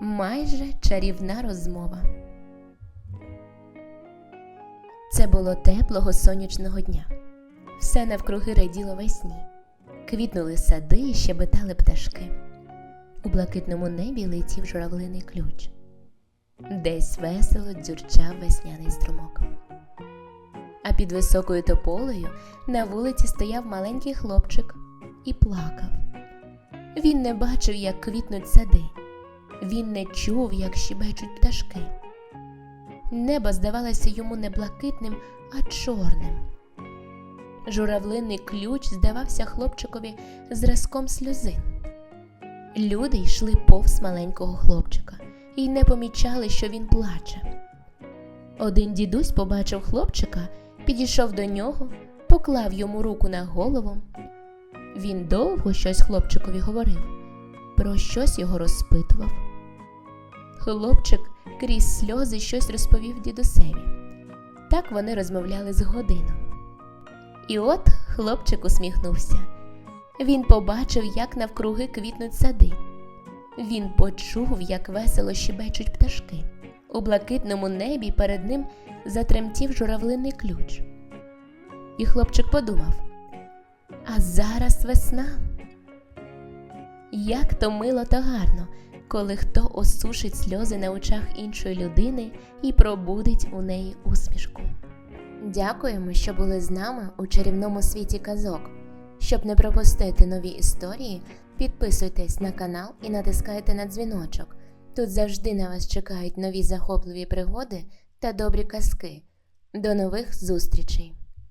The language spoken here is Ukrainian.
майже чарівна розмова. Це було теплого сонячного дня. Все навкруги раділо весні. Квітнули сади і щебетали пташки. У блакитному небі летів журавлиний ключ. Десь весело дзюрчав весняний струмок. А під високою тополею на вулиці стояв маленький хлопчик і плакав. Він не бачив, як квітнуть сади. Він не чув, як щебечуть пташки. Небо здавалося йому не блакитним, а чорним. Журавлиний ключ здавався хлопчикові зразком сльозин. Люди йшли повз маленького хлопчика і не помічали, що він плаче. Один дідусь побачив хлопчика, підійшов до нього, поклав йому руку на голову. Він довго щось хлопчикові говорив, про щось його розпитував. Хлопчик крізь сльози щось розповів дідусеві. Так вони розмовляли з годину. І от хлопчик усміхнувся. Він побачив, як навкруги квітнуть сади. Він почув, як весело щебечуть пташки. У блакитному небі перед ним затремтів журавлиний ключ. І хлопчик подумав: а зараз весна. Як то мило та гарно, коли хто осушить сльози на очах іншої людини і пробудить у неї усмішку. Дякуємо, що були з нами у чарівному світі казок. Щоб не пропустити нові історії, підписуйтесь на канал і натискайте на дзвіночок. Тут завжди на вас чекають нові захопливі пригоди та добрі казки. До нових зустрічей!